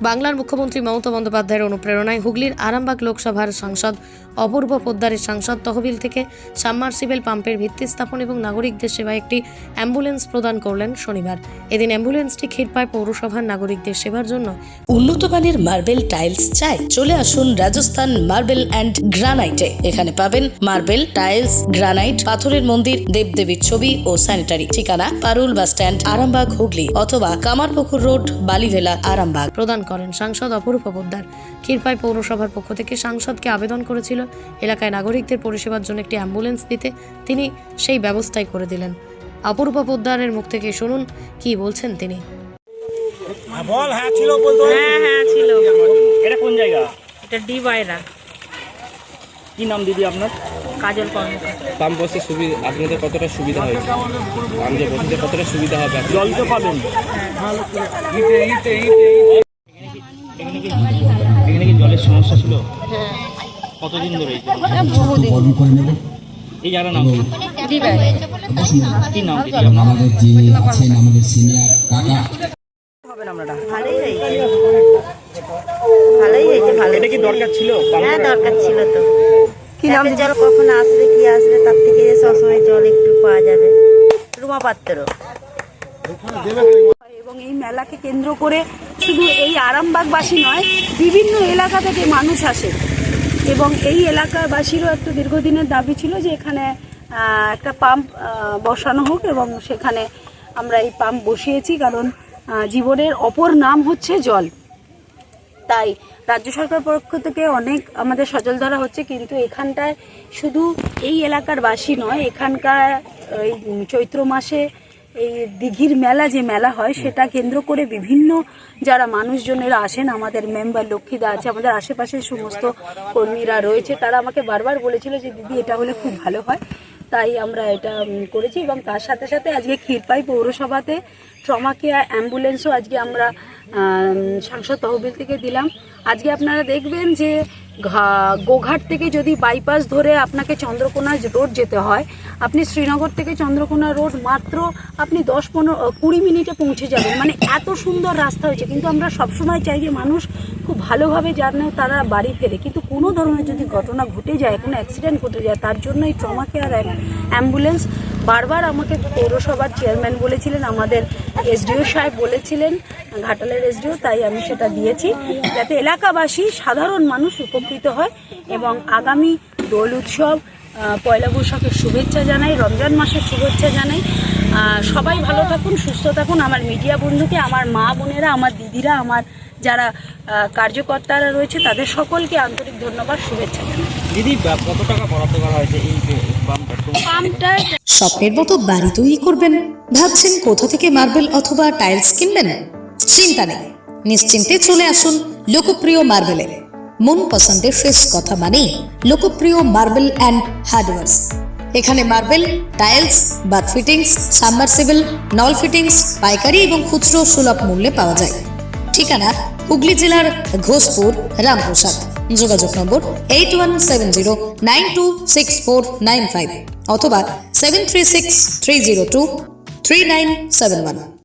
বাংলার মুখ্যমন্ত্রী মমতা বন্দ্যোপাধ্যায়ের অনুপ্রেরণায় হুগলির আরামবাগ লোকসভার সাংসদ অপূর্ব পোদ্দারের সাংসদ তহবিল থেকে সাবমার্সিবল পাম্পের ভিত্তি স্থাপন এবং নাগরিকদের সেবায় একটি অ্যাম্বুলেন্স প্রদান করলেন শনিবার। এদিন অ্যাম্বুলেন্সটি ক্ষীরপায় পৌরসভার নাগরিকদের সেবার জন্য। উন্নত মানের মার্বেল টাইলস চাই। চলে আসুন রাজস্থান মার্বেল অ্যান্ড গ্রানাইটে। এখানে পাবেন মার্বেল টাইলস গ্রানাইট পাথরের মন্দির দেবদেবীর ছবি ও স্যানিটারি। ঠিকানা পারুল বাস স্ট্যান্ড আরামবাগ হুগলি অথবা কামারপুকুর রোড বালিভেলা আরামবাগ। প্রদান করেন সাংসদ অপরূপ পোদ্দার। ক্ষীরপাই পৌরসভার পক্ষ থেকে সাংসদকে আবেদন করেছিল। এলাকায় নাগরিকদের পরিষেবার জন্য একটি অ্যাম্বুলেন্স দিতে তিনি সেই ব্যবস্থাই করে দিলেন। অপরূপ পোদ্দারের মুখ থেকে শুনুন কি বলছেন তিনি। হ্যাঁ, বল হ্যাঁ ছিল বলতো হ্যাঁ হ্যাঁ ছিল। এটা কোন জায়গা? এটা ডি বাইরা। কি নাম দিদি আপনার? কাজল কর্মকার। পাম্প বসে সুবিধা আপনাদের কতটা সুবিধা হয়েছে? পাম্প যে বসতে কতটা সুবিধা হবে জল তো পাবেন। কি এখানে সমস্যা ছিল? কতদিন ধরে এই? এই জায়গার নাম কি? কি নাম আমাদের যে আছেন আমাদের সিনিয়র কাকা। ভালোই হয়েছে। ভালোই হয়েছে ভালো এটা কি দরকার ছিল? হ্যাঁ দরকার ছিল তো। কি নাম? জল কখন আসবে কি আসবে তার থেকে সবসময় জল একটু পাওয়া যাবে। রুমা পাত্র এবং এই মেলাকে কেন্দ্র করে শুধু এই আরামবাগবাসী নয়, বিভিন্ন এলাকা থেকে মানুষ আসে। এবং এই এলাকাবাসীরও একটা দীর্ঘদিনের দাবি ছিল যে এখানে একটা পাম্প বসানো হোক এবং সেখানে আমরা এই পাম্প বসিয়েছি কারণ জীবনের অপর নাম হচ্ছে জল। তাই রাজ্য সরকার পক্ষ থেকে অনেক আমাদের সজল ধরা হচ্ছে, কিন্তু এখানটায় শুধু এই এলাকার বাসী নয়, এখানকার, এই চৈত্র মাসে এই দিঘির মেলা যে মেলা হয়, সেটা কেন্দ্র করে বিভিন্ন যারা মানুষজনেরা আসেন, আমাদের মেম্বার লক্ষ্মীদা আছে, আমাদের আশেপাশের সমস্ত কর্মীরা রয়েছে, তারা আমাকে বারবার বলেছিল যে, দিদি, এটা হলে খুব ভালো হয়। তাই আমরা এটা করেছি এবং তার সাথে সাথে আজকে ক্ষীরপাই পৌরসভাতে ট্রমা কেয়ার অ্যাম্বুলেন্সও আজকে আমরা সাংসদ তহবিল থেকে দিলাম। আজকে আপনারা দেখবেন যে গোঘাট থেকে যদি বাইপাস ধরে আপনাকে চন্দ্রকোনা রোড যেতে হয়, আপনি শ্রীনগর থেকে চন্দ্রকোনা রোড মাত্র আপনি দশ পনেরো কুড়ি মিনিটে পৌঁছে যাবেন। মানে এত সুন্দর রাস্তা হয়েছে। কিন্তু আমরা সবসময় চাই যে মানুষ খুব ভালোভাবে যেন তারা বাড়ি ফেরে। কিন্তু কোনো ধরনের যদি ঘটনা ঘটে যায়, কোনো অ্যাক্সিডেন্ট ঘটে যায়, তার জন্য এই ট্রমা কেয়ার অ্যাম্বুলেন্স বারবার আমাকে পৌরসভার চেয়ারম্যান বলেছিলেন, আমাদের এসডিও সাহেব বলেছিলেন, ঘাটালের এসডিও, তাই আমি সেটা দিয়েছি, যাতে এলাকাবাসী, সাধারণ মানুষ উপকৃত হয় এবং আগামী দোল উৎসব পয়লা বৈশাখের শুভেচ্ছা জানাই, রমজান মাসের শুভেচ্ছা জানাই। সবাই ভালো থাকুন, সুস্থ থাকুন। আমার মিডিয়া বন্ধুকে, আমার মা বোনেরা, আমার দিদিরা, আমার যারা আহ, কার্যকর্তারা রয়েছে তাদের সকলকে আন্তরিক ধন্যবাদ শুভেচ্ছা দিদি কত টাকা বরাদ্দ করা হয়েছে এই পাম্পটা স্বপ্নের মতো বাড়ি তৈরি করবেন? ভাবছেন কোথা থেকে মার্বেল অথবা টাইলস কিনবেন? চিন্তা নেই। নিশ্চিন্তে চলে আসুন লোকপ্রিয় মার্বেলে। মন পছন্দের শেষ কথা মানে লোকপ্রিয় মার্বেল অ্যান্ড হার্ডওয়ার্স। এখানে marble tiles bath fittings submersible নল ফিটিংস পাইকারি এবং খুচরো সুলভ মূল্যে পাওয়া যায়। ঠিকানা হুগলি জেলার ঘোষপুর, রামপ্রসাদ। যোগাযোগ number eight one seven zero nine two six four nine five অথবা seven three six three zero two three nine seven one